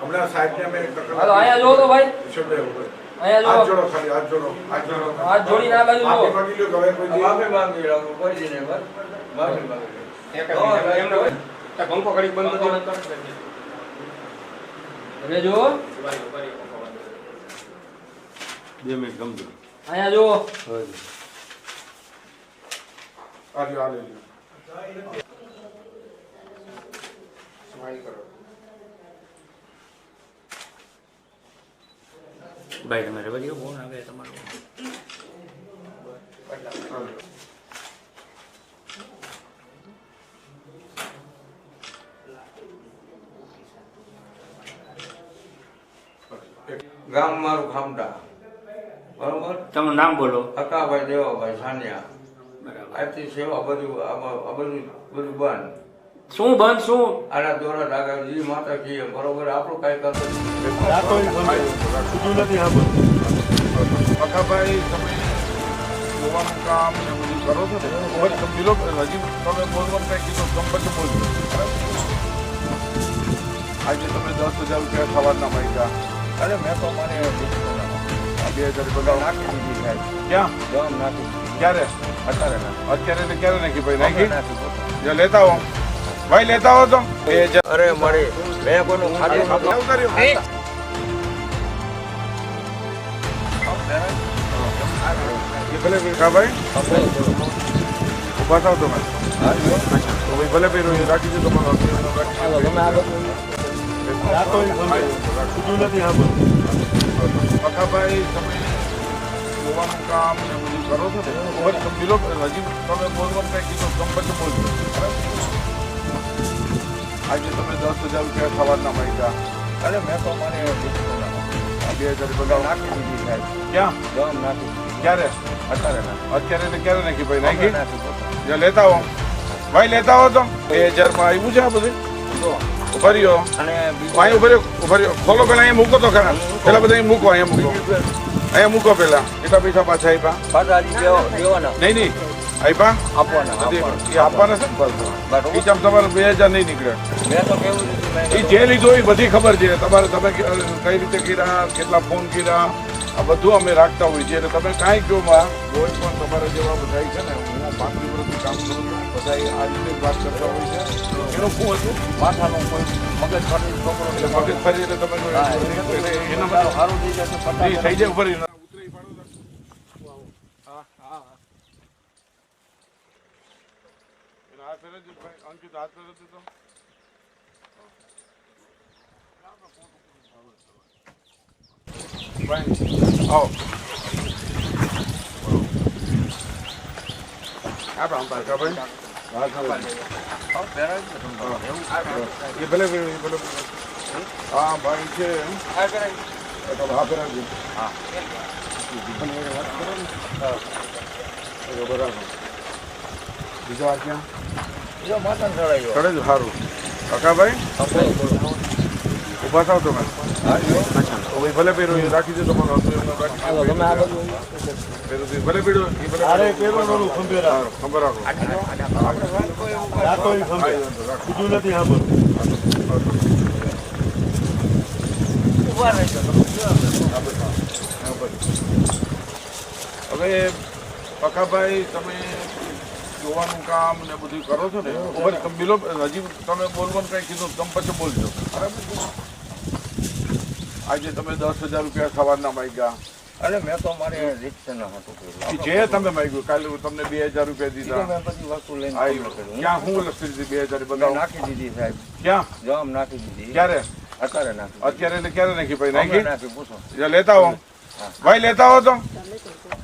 હમણાં સાહેબને અમે હાલો અહીંયા જોવો તો ભાઈ. ઉપર. અહીંયા હાથ જોડો ખાલી હાથ જોડો હાથ જોડો. હાથ જોડીને આ બાજુ માફી જુઓ. માંગી લ્યો હવે કોઈ માફી માંગી કોઈ દી નહીં બસ માફી માંગી લો. એક જ પંખો ઘડીક બંધ કરી હવે જુઓ. બે મિનિટ ગમજો અહીંયા જુઓ. આ લ્યો, આ લ્યો. સ્માઈલ કરો. ભાઈ તમે રવા દો ફોન આવે તમારો? ગામ મારું ખામડા બરોબર? તમારું નામ બોલો. અકાભાઈ દેવાભાઈ સાનિયા. આજથી સેવા બધું બધું બધું બંધ. શું બંધ શું? આના દોરા ધાગા જી માતા કહીએ બરોબર આપણું કાંઈ કરતું નથી. પકાભાઈ તમે જોવાનું કામ ને બધું કરો છો ને? હવે સમજી લો હજી તમે બોલવાનું કઈ કીધું બોલજો. આજે તમે દસ હજાર રૂપિયા સવારના માંગ્યા. અરે મેં તો મને આ બે હજાર રૂપિયા નાખી દીધી સાહેબ ક્યાં? દમ નાખી ક્યારે? અત્યારે નાખી. અત્યારે ક્યારે નાખી ભાઈ? નાખી? નાખી પોતે. જો લેતા હો ભાઈ લેતા હો તો. અરે મારી મેં કોઈનું ખાધું. ઉતાર્યું ભલે એ રાખી દો તમારો જોવાનું કામ ને બધું કરો છો ને. સમજી લો હજી તમે બોલવાનું કઈ કીધું બરાબર? આજે તમે દસ હજાર રૂપિયા ખાવાના માંગ્યા. અરે મેં તો મને બે હજાર રૂપિયા નાખી દીધી સાહેબ. ક્યાં? દમ નાખી ક્યારે? અત્યારે અત્યારે ને ક્યારે નાખી ભાઈ? નાખી? જો લેતા હો ભાઈ લેતા હો તો. બે હજારમાં આવ્યું છે આ બધું? ઊભા રહ્યો. અહીં ઊભા રહ્યો ઊભા રહ્યો. ખોલો પેલા અહીંયા મૂકો તો ખરા. પેલા બધા મૂકો અહીંયા મૂકો. અહીંયા મૂકો પેલા. કેટલા પૈસા પાછા આપ્યા. નહીં નહીં. આપ્યા આપવાના આપવાના. છે ને. એ ચમ તમારે બે હજાર નહીં નીકળે. મેં તો કેવું એ જે લીધો એ બધી ખબર છે. તમારે તમે કઈ રીતે કર્યા કેટલા ફોન કર્યા આ બધું અમે રાખતા હોઈએ છીએ. એટલે તમે કાંઈ કહો માં કોઈ પણ તમારા જેવા બધા છે ને હું વર્ષથી કામ કરું છું. બધા આ રીતે વાત કરતા હોય છે. એનું શું હતું માથાનો કોઈ મગજ ફરી છોકરો એટલે મગજ ફરી એટલે તમે એના માટે થઈ જશે થઈ જાય. હા, હા. એનો હાથ ફેરવજો ભાઈ, અંકિત હાથ ફેરવજો તો. હા, ભાઈ. છે હા. ફેરવજો. હા. બરાબર. બીજો આ ક્યાં. ચડે જ સારું. કાકાભાઈ. ઊભા થાવ તમે. હા, ભાઈ ભલે પહેરો રાખી દો તમારો હતો એમનો રાખી ભલે પીડો ભલે અરે પેલો ઓલું ખંભે રાખ. ખબર રાખો રાખો. ખંભે. બીજું નથી રહેજો તમે. હવે પકાભાઈ તમે જોવાનું કામ ને બધું કરો છો ને તમે બોલો હજી તમે બોલવાનું કઈ કીધું તમે પછી બોલજો. આજે તમે દસ હજાર રૂપિયા સવારના માગ્યા. અરે મેં તો મારે કર્યું. ઈ જે તમે માગ્યું કાલે હું તમને બે હજાર રૂપિયા દીધા. બધી વસ્તુ લઈને. ક્યાં હું લખી દીધી બે હજાર બધા નાખી દીધી સાહેબ. ક્યાં? જવામ નાખી દીધી. ક્યારે? અત્યારે નાખી અત્યારે એટલે ક્યારે નાખી ભાઈ? નાખી? નાખી પૂછો. લેતા હો. ભાઈ લેતા હો તો.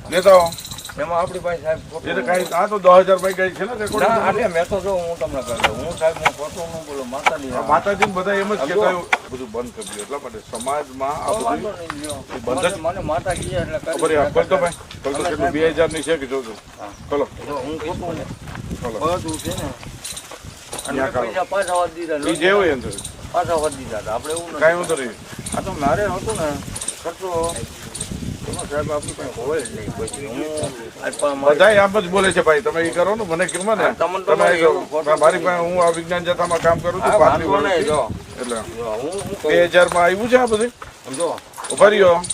લેતા હો એમાં આપણી પાસે સાહેબ એટલે એ તો કાંઈ આ તો દસ હજાર રૂપિયા ગઈ છે ને ના આટલે મેં તો જો હું તમને કહી હું સાહેબ હું ખોટું હું બોલું માતાજી. માતાજી બધા એમ જ. કહેતા બધું બંધ કરી દો. એટલા માટે સમાજમાં આ બધું બંધ મને- માતાજી એટલે કરી ખબર ખોલ તો ભાઈ. ખોલ તો કેટલું બે હજારની છે કે જોજો હા. ચલો હું ખોટું ને ચલો બધું છે ને. અને પૈસા પાછા વધી દીધા જે હોય અંદર પાછા વધી દીધા. આપણે એવું કાંઈ વાંધો નહીં. આ તો મારે હતું ને ખર્ચો બધા આમ જ બોલે છે ભાઈ તમે એ કરો ને મને કેમ ને તમે મારી પાસે હું આ વિજ્ઞાન જથ્થામાં કામ કરું છું. એટલે બે હજારમાં આવ્યું છે આ બધું?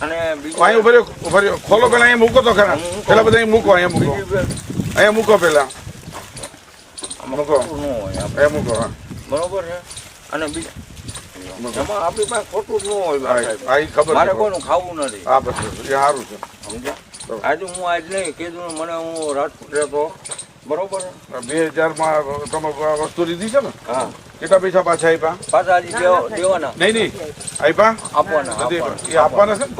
અને અહીં ઉભર્યો રહ્યો ખોલો પેલા અહીંયા મૂકો તો ખરા. પેલા બધા મૂકો અહીંયા મૂકો. અહીંયા મૂકો પેલા. મૂકો. અહીંયા મૂકો હા. બરોબર છે? અને બીજું આપણી પાસે ખોટું જ ન હોય ખબર મારે કોઈનું ખાવું નથી. હા બસ બસ, એ સારું છે. સમજ્યા? આજે હું આજ નહીં કીધું મને હું રાજકોટ રહેતો. બરોબર? બે હજારમાં તમે વસ્તુ લીધી છે ને? હા. કેટલા પૈસા પાછા આપ્યા પાછા હજી દેવાના. નહીં નહીં. આપ્યા આપવાના એ આપવાના છે ને.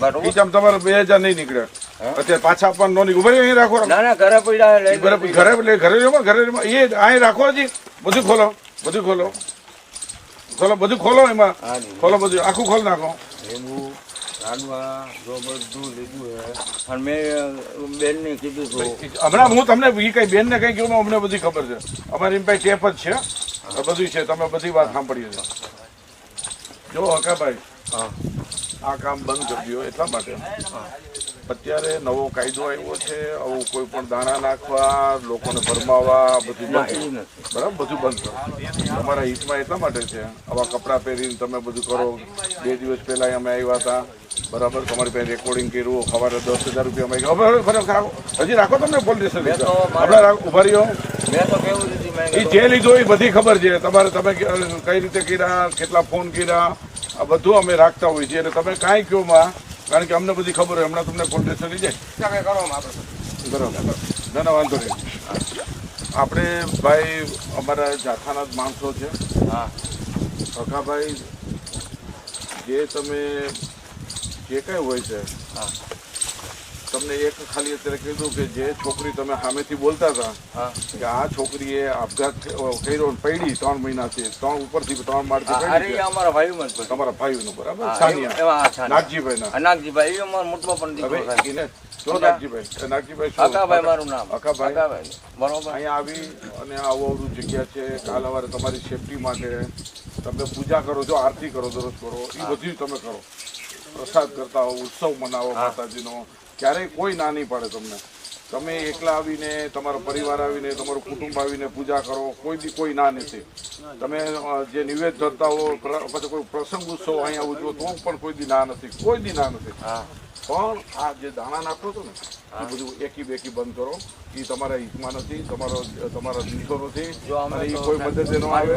બરોબર. ઈ તમારે બે હજાર નહીં નીકળે. અત્યારે પાછા આપવાનું નોની ઉભરી ઊભા અહીં રાખો ના ના ઘરે પડ્યા લઈ ઘરે ઘરે ઘરે એ અહીં રાખો હજી. બધું ખોલો બધું ખોલો. ખોલો બધું ખોલો એમાં. ખોલો બધું. આખું ખોલ નાખો. લીંબુ રાડવા જો બધું લીધું છે અને મેં બેનને કીધું હતું હમણાં હું તમને ઈ કઈ બેન ને કઈ ગયું અમને બધી ખબર છે. અમારી એમ ટેપ જ છે. બધું છે. તમે બધી વાત સાંભળી છે. જો હકાભાઈ હા. આ કામ બંધ કરી દો એટલા માટે. અત્યારે નવો કાયદો આવ્યો છે આવું કોઈ પણ દાણા નાખવા લોકોને ભરમાવા બધું બરાબર? બધું બંધ કરો તમારા હિતમાં એટલા માટે છે. આવા કપડાં પહેરીને તમે બધું કરો. બે દિવસ પહેલા અમે આવ્યા હતા. બરાબર? તમારી પાસે રેકોર્ડિંગ કર્યું. સવારે દસ હજાર રૂપિયા અમે હવે હજી રાખો તમને પોલીસ મેં હમણાં ઊભા રહ્યો. એ જે લીધો એ બધી ખબર છે. તમારે તમે કઈ રીતે કર્યા કેટલા ફોન કર્યા? આ બધું અમે રાખતા હોઈએ છીએ. એટલે તમે કાંઈ કહો માં કારણ કે અમને બધી ખબર હોય. હમણાં તમને સ્ટેશન લઈ જાય. બરાબર. ના ના વાંધો નહીં. આપણે ભાઈ અમારા જાથાના જ માણસો છે. હા. સખાભાઈ જે તમે જે કંઈ હોય છે હા. તમને એક ખાલી અત્યારે કીધું કે જે છોકરી તમે સામેથી બોલતા હતા કે આ છોકરીએ આપઘાત કર્યો પડી ત્રણ મહિનાથી ત્રણ ઉપરથી ત્રણ માળથી અમારા ભાઈ. તમારા ભાઈનું બરાબર? નાગજીભાઈ ના નાગજીભાઈ અમારો મોટો પણ દીકરો હવે થાય એને જો નાગજીભાઈ નાગજીભાઈ અકાભાઈ મારું નામ. અકાભાઈ. અકાભાઈ બરોબર. અહીંયા આવી અને આવું આવડું જગ્યા છે. કાલ સવારે તમારી સેફટી માટે તમે પૂજા કરો છો આરતી કરો દરરોજ કરો. એ બધું તમે કરો. પ્રસાદ કરતા હો ઉત્સવ મનાવો માતાજીનો. ક્યારેય કોઈ ના નહીં પાડે તમને. તમે એકલા આવીને, તમારો પરિવાર આવીને, તમારું કુટુંબ આવીને પૂજા કરો, કોઈ બી કોઈ ના નથી તમે જે નિવેદ ધરતા હો પછી કોઈ પ્રસંગ ઉત્સવ અહીંયા ઉજવો, તો પણ કોઈ દી ના નથી, કોઈ દી ના નથી. પણ આ જે દાણા નાખો છો ને એ બધું એકી બેકી બંધ કરો. એ તમારા હિતમાં નથી તમારો તમારા દીકરો નથી. એ કોઈ મદદ આવે.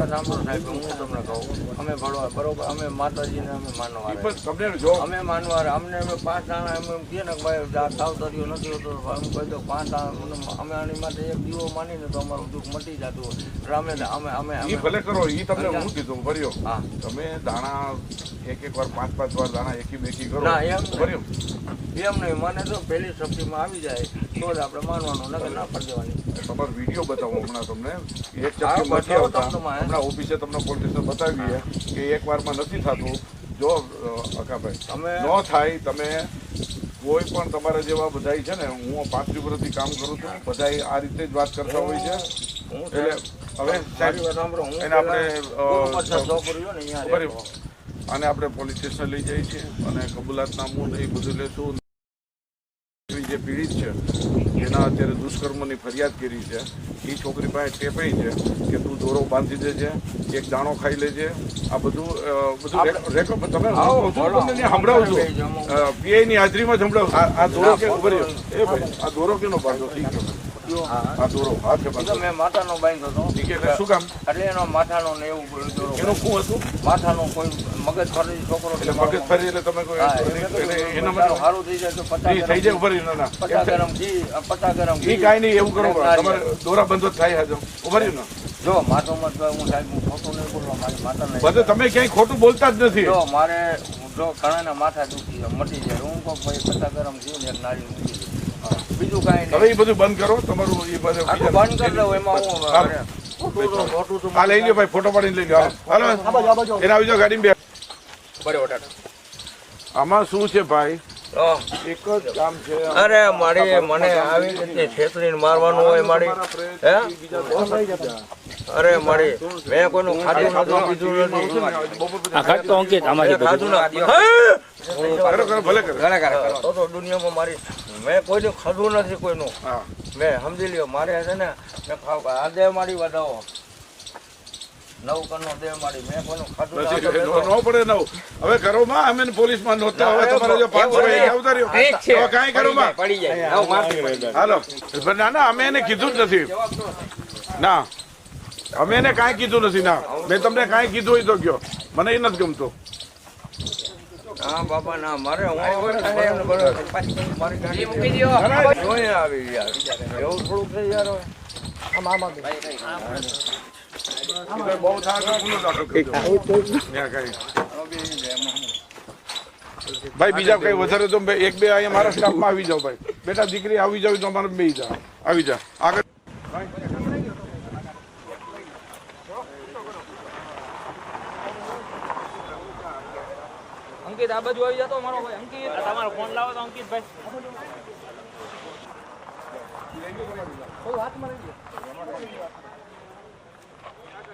હું તમને કહું અમે ભણવા બરોબર અમે માતાજીને અમે માનવા તમને જો અમે માનવા અમને અમે પાંચ દાણા એમ એમ કહે ને ભાઈ આ સાવધારીઓ નથી હોતો હું કહી દો પાંચ દાણા અમે આની માટે એક દીવો માનીને તો અમારું દુઃખ મટી જતું હોય. અમે અમે ઈ ભલે કરો એ તમને હું કીધું ભર્યો. હા. તમે દાણા એક એક વાર પાંચ પાંચ વાર દાણા એકી બેકી કરો. એમ. ભર્યો. એમ નહીં મને તો પહેલી સબ્જીમાં આવી જાય તો જ આપણે માનવાનું નકર ના પડી તમારો વીડિયો બતાવો હમણાં તમને. એક હા, નથી આવતા. હમણાં ઓફિસે તમને પોલીસ સ્ટેશન બતાવીએ કે એક વારમાં નથી થતું. જો અકાભાઈ અમે ન થાય તમે કોઈ પણ તમારા જેવા બધાય છે ને હું પાંત્રીસ વર્ષથી કામ કરું છું બધાય આ રીતે જ વાત કરતા હોય છે. હું એટલે હવે સાહેબ હું એને આપણે, પહેલા અ, ગુરુ પ્રસાદ ચોપડીઓ ને અહીંયા બરાબર. રહેતો. આને આપણે પોલીસ સ્ટેશન લઈ જઈએ છીએ અને કબૂલાતનામું ને એ બધું લેશું જે પીડિત છે જેના અત્યારે દુષ્કર્મની ફરિયાદ કરી છે. એ છોકરી પાસે ટેપાઈ છે કે તું દોરો બાંધી દેજે એક દાણો ખાઈ લેજે. આ બધું બધું રેકોર્ડ તમે સંભળાવું છું. પીઆઈની હાજરીમાં સંભળાવું આ દોરો કે એ ભાઈ આ દોરો કેનો બાંધો? ઠીક છે. આ દોરો હાથે મેં માથાનો બાંધ્યો હતો. શું કામ? એટલે એનો માથાનો ને એવું દોરો. એનું શું હતું? માથાનો કોઈ મગજ ફરી છોકરો એટલે મગજ ફરી એટલે તમે કોઈ એને- માટે સારું થઈ જાય તો પચાસ થઈ જાય ઊભા રહી, ના પચાસ ગ્રામ ઘી પચાસ ગ્રામ ઘી કાંઈ નહીં એવું કરો. તમારે દોરા બંધો જ થાય હજુ ઊભા રહ્યું ને. જો માથો તો હું સાહેબ હું ખોટું નહીં બોલવા મારી માતા નહીં બધે તમે ક્યાંય ખોટું બોલતા જ નથી. જો મારે જો ઘણાના માથા દુખી મટી જાય. હું કહું ભાઈ પચાસ ગ્રામ ઘી ને નારિયેળ મૂકી. બીજું કાંઈ હવે એ બધું બંધ કરો તમારું એ બધું બંધ કરી દઉં એમાં હું લઈ લ્યો ભાઈ ફોટો પાડીને લઈ લ્યો. હાલો. એને આવી જાઓ ગાડીમાં બે આમાં શું છે ભાઈ? અરે મારી મને આવી રીતે છેતરીને મારવાનું હોય મારી. હે. અરે મારી મેં કોઈનું ખાધું નથી પીધું નથી. આ તો અંકિત ખાધું દુનિયામાં મારી મેં કોઈનું ખાધું નથી કોઈનું. મેં સમજી લ્યો મારે છે ને મેં ખાવ આ દે મારી વધાવો નવ કનો દેહ મારી મેં કોઈનું ખાધું પછી પડે નવ. હવે ઘરોમાં અમે પોલીસમાં નોતા હવે તમારે જો રૂપિયા કાંઈ ઘરોમાં? હાલો. ના ના અમે એને કીધું જ નથી. ના. અમે એને કાંઈ કીધું નથી ના. મેં તમને કાંઈ કીધું હોય તો કયો. મને એ નથી ગમતું. હા બાપા ના મારે હું મારી ગાડી જોઈ આવી યાર. એવું થોડુંક થઈ યાર હવે. બહુ ભાઈ બીજા કઈ વધારે તો એક બે અહીંયા મારા સ્ટાફમાં આવી જાઓ ભાઈ. બેટા દીકરી આવી જાવ તો અમારે બે જા. આવી જા. આગળ. અંકિત આ બાજુ આવી જતો મારો ભાઈ. અંકિત. તમારો ફોન લાવો તો અંકિતભાઈ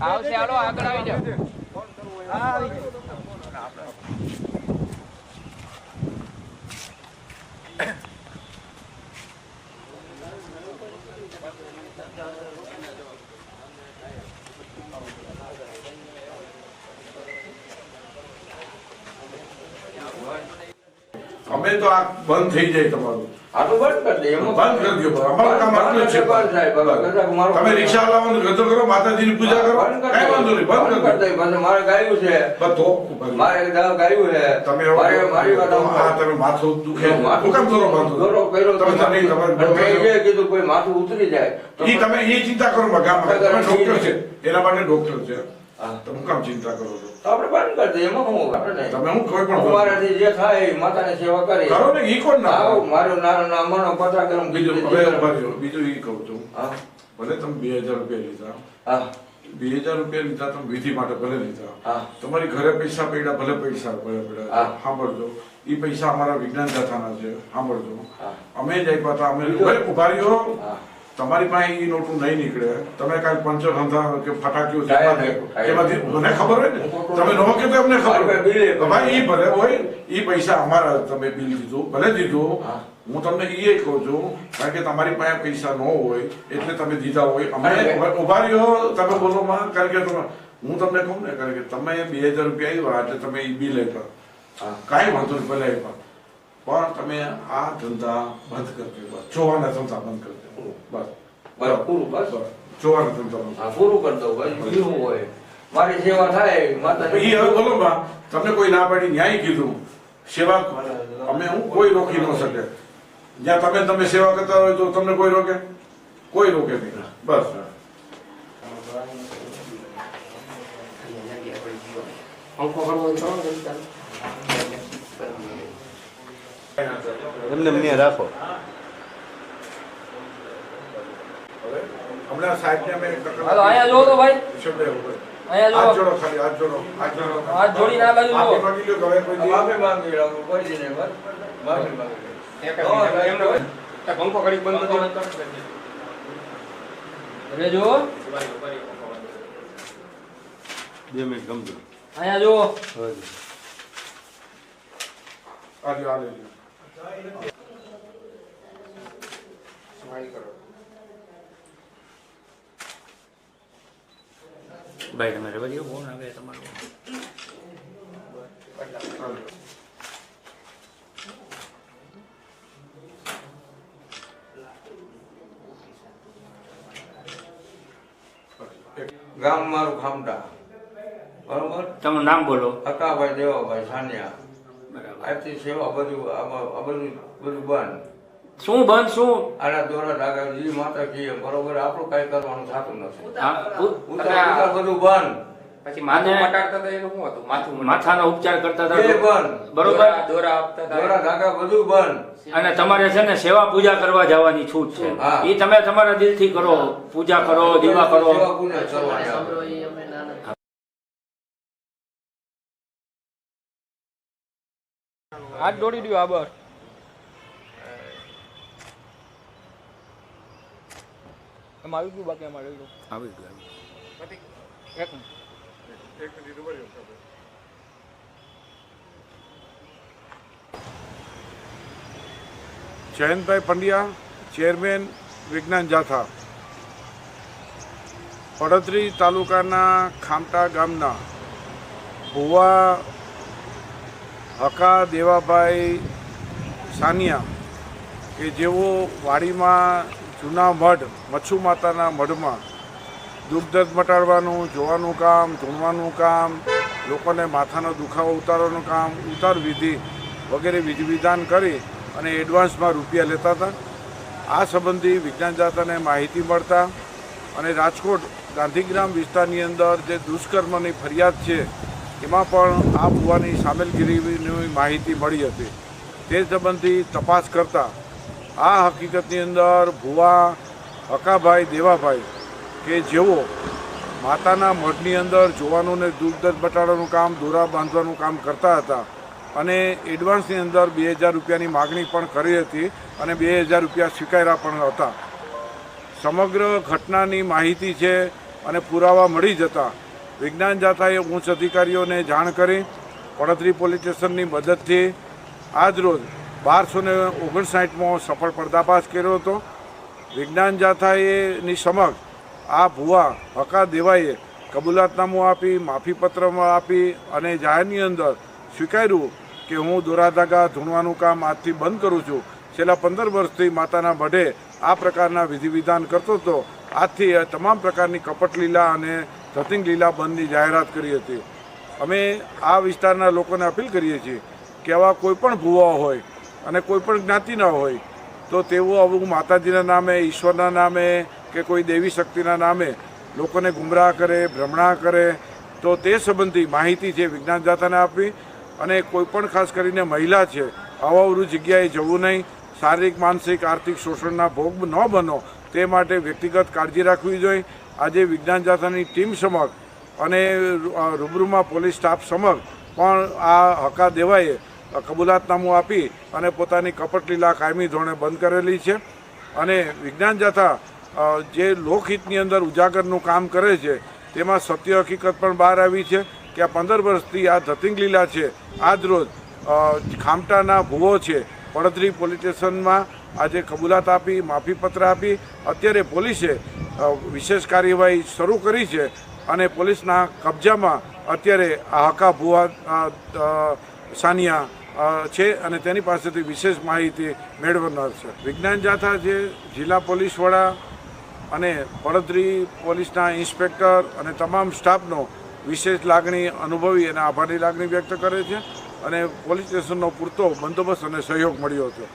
આવશે હાલો આગળ આવી જાઓ. અમે તો આ બંધ થઈ જાય તમારું. આ બંધ કરી દે એમાં બંધ કરી દો અમારું કામ આટલું છે. તમે રિક્ષા લાવવાનું ગધો કરો માતાજીની પૂજા કરો. કઈ વાંધો નહીં બંધ બંધ કરી કરી દે. બંધ. મારે ગાયું છે. મારે ગાયું છે. તમે મારે મારી વાત તમે માથું દુખે. શું કામ દોરો બાંધો? દોરો કર્યો તમે તમે. તમારે મેં કીધું કોઈ માથું ઉતરી જાય. ઈ તમે એ ચિંતા કરો માં તમે ડોક્ટર છે. એના માટે ડોક્ટર છે. હા. તમે કામ ચિંતા કરો છો? તો આપણે બંધ કરી દઈએ એમાં હું આપણે તમે હું કોઈ પણ હું જે થાય એ માતાની સેવા કરી કરો ને ઈ કોણ ના મારું નાનું ના મનો પતા કરું બીજું હવે ઊભા બીજું ઈ કહું છું. હા. ભલે તમે બે હજાર રૂપિયા લીધા હા. બે હજાર રૂપિયા લીધા તમે વિધિ માટે ભલે લીધા. હા. તમારી ઘરે પૈસા પડ્યા ભલે પૈસા ભલે પડ્યા. સાંભળજો. એ પૈસા અમારા વિજ્ઞાન જાથાના છે. સાંભળજો. અમે જ આપ્યા હતા. અમે ઊભા રહ્યો. તમારી પાસે એ નોટું નહીં નીકળે. તમે કાંઈ પંચર હંધા કે ફટાકીઓ એમાંથી મને ખબર હોય ને? તમે નો કે તો અમને ખબર હોય. એ ભાઈ ઈ ભલે હોય એ પૈસા અમારા તમે બિલ દીધું ભલે દીધું. હું. તમને એ કહું છું કારણ કે તમારી પાસે પૈસા ન હોય એટલે તમે દીધા હોય. અમે. ઊભા રહ્યો તમે બોલો માં કારણ કે તમે હું તમને કહું ને કારણ કે તમે બે હજાર રૂપિયા આવ્યા એટલે તમે એ બિલ આપ્યા કાંઈ વાંધો નહીં ભલે આપ્યા પણ તમે આ ધંધા બંધ કરી દેવા જોવાના ધંધા બંધ કરી બસ. બરાબર. પૂરું બસ? બસ જોવાના ધંધા હા પૂરું કરી દઉં બસ. બીજું હોય. મારી સેવા થાય ઈ એ હવે બોલો બા તમને કોઈ ના પાડી ન્યાય કીધું? સેવા અમે હું કોઈ રોકી ન શકે. જ્યાં તમે તમે સેવા કરતા હોય તો તમને કોઈ રોકે? કોઈ રોકે નહીં. બસ. એમને મને રાખો હવે હમણાં સાહેબને અમે હાલો અહીંયા જો તો ભાઈ. શબ્દ એવો અહીંયા જોવો જોડો ખાલી હાથ જોડો હાથ જોડો. હાથ જોડીને આ બાજુ માફી જુઓ. માંગી લ્યો હવે કોઈ દી- માફી માંગી લઉં કોઈ દી નહીં બસ માફી માંગી લઉં. પંખો ઘડીક બંધ એટલે જો બે મિનિટ ગમજો અહીંયા જુઓ. આ લ્યો, સ્માઈલ લ્યો. ભાઈ તમે રવા દો ફોન આવે તમારો? ગામ મારું ખામટા. બરોબર? તમારું નામ બોલો. અકાભાઈ દેવાભાઈ સાનિયા. આજથી સેવા બધું આ બધું બધું બંધ. શું બંધ શું? આના દોરા ધાગા જી માતા કીએ બરોબર આપણું કઈ કરવાનું થતું નથી. બધું બંધ. પછી માથું મટાડતા હતા એનું શું હતું? માથું માથાનો ઉપચાર કરતા હતા બંધ. બરોબર? દોરા- દોરા આપતા હતા. દોરા ધાગા બધું બંધ. અને તમારે છે ને સેવા પૂજા કરવા જવાની છૂટ છે. હા. એ તમે તમારા દિલથી કરો. પૂજા કરો દીવા કરો. સેવા કરવાની. હાથ દોડી દો આ બસ એમાં આવી ગયું બાકી એમાં ગયું આવી ગયું, આવી ગયું. એક મિનિટ. એક મિનિટ ઊભો રહ્યો. જયંતભાઈ પંડ્યા ચેરમેન વિજ્ઞાન જાથા પડતરી તાલુકાના ખામટા ગામના ભુવા હકા દેવાભાઈ સાનિયા કે જેઓ વાડીમાં જૂના મઢ મચ્છુ માતાના મઢમાં દુઃખ મટાડવાનું, જોવાનું કામ, ધૂણવાનું કામ, લોકોને માથાનો દુખાવો ઉતારવાનું કામ, ઉતાર વિધિ વગેરે વિધિ વિધાન કરી અને એડવાન્સમાં રૂપિયા લેતા હતા. આ સંબંધી વિજ્ઞાન જાતાને માહિતી મળતા અને રાજકોટ ગાંધીગ્રામ વિસ્તારની અંદર જે દુષ્કર્મની ફરિયાદ છે, એમાં પણ આ ભુવાની સામેલગીરીની માહિતી મળી હતી. તે સંબંધી તપાસ કરતા આ હકીકતની અંદર ભુવા, હકાભાઈ, દેવાભાઈ કે જેઓ માતાના મઢની અંદર જોવાનું ને દૂધ દર્દ બટાડવાનું કામ, દોરા બાંધવાનું કામ કરતા હતા અને એડવાન્સની અંદર બે હજાર રૂપિયાની માગણી પણ કરી હતી અને બે હજાર રૂપિયા સ્વીકાર્યા પણ હતા. સમગ્ર ઘટનાની માહિતી છે અને પુરાવા મળી જતા વિજ્ઞાન જાથાએ ઉચ્ચ અધિકારીઓને જાણ કરી પડતરી પોલીસ સ્ટેશનની મદદથી આજરોજ બારસો ને ઓગણસાઠમાં સફળ પર્દાફાશ કર્યો હતો. વિજ્ઞાન જાથાએની સમક્ષ આ ભુવા હકા દેવાઈએ કબૂલાતનામું આપી, માફીપત્રમાં આપી અને જાહેરની અંદર સ્વીકાર્યું કે હું દોરાધાગા ધૂણવાનું કામ આજથી બંધ કરું છું. છેલ્લા પંદર વર્ષથી માતાના મઢે આ પ્રકારના વિધિવિધાન કરતો હતો. આજથી તમામ પ્રકારની કપટ લીલા અને ધતિંગ લીલા બંધની જાહેરાત કરી હતી. અમે આ વિસ્તારના લોકોને અપીલ કરીએ છીએ કે આવા કોઈ પણ ભૂવા હોય અને કોઈ પણ જ્ઞાતિના હોય, તો તેઓ આવું માતાજીના નામે, ઈશ્વરના નામે કે કોઈ દેવી શક્તિના નામે લોકોને ગુમરાહ કરે, ભ્રમણા કરે, તો તે સંબંધી માહિતી છે વિજ્ઞાન જાતાને આપવી અને કોઈ પણ ખાસ કરીને મહિલા છે અવાવરું જગ્યાએ જવું નહીં. શારીરિક, માનસિક, આર્થિક, શોષણના ભોગ ન બનો, તે માટે વ્યક્તિગત કાળજી રાખવી જોઈએ. આજે વિજ્ઞાન જાથાની ટીમ સમક્ષ અને રૂબરૂમાં પોલીસ સ્ટાફ સમક્ષ પણ આ હકા દેવાએ કબૂલાતનામું આપી અને પોતાની કપટલીલા કાયમી ધોરણે બંધ કરેલી છે. અને વિજ્ઞાન જથા જે લોકહિતની અંદર ઉજાગરનું કામ કરે છે, તેમાં સત્ય હકીકત પણ બહાર આવી છે કે આ પંદર વર્ષથી આ ધતિંગ લીલા છે. આજ રોજ ખામટાના ભૂવો છે પડદરી પોલીસ સ્ટેશનમાં આજે કબૂલાત આપી, માફીપત્ર આપી. અત્યારે પોલીસે વિશેષ કાર્યવાહી શરૂ કરી છે અને પોલીસના કબજામાં અત્યારે આ હકા ભુવા સાનિયા છે અને તેની પાસેથી વિશેષ માહિતી મેળવનાર છે. વિજ્ઞાન જાથા જે જિલ્લા પોલીસ વડા અને પડદરી પોલીસના ઇન્સ્પેક્ટર અને તમામ સ્ટાફનો વિશેષ લાગણી અનુભવી અને આભારની લાગણી વ્યક્ત કરે છે અને પોલીસ સ્ટેશનનો પૂરતો બંદોબસ્ત અને સહયોગ મળ્યો હતો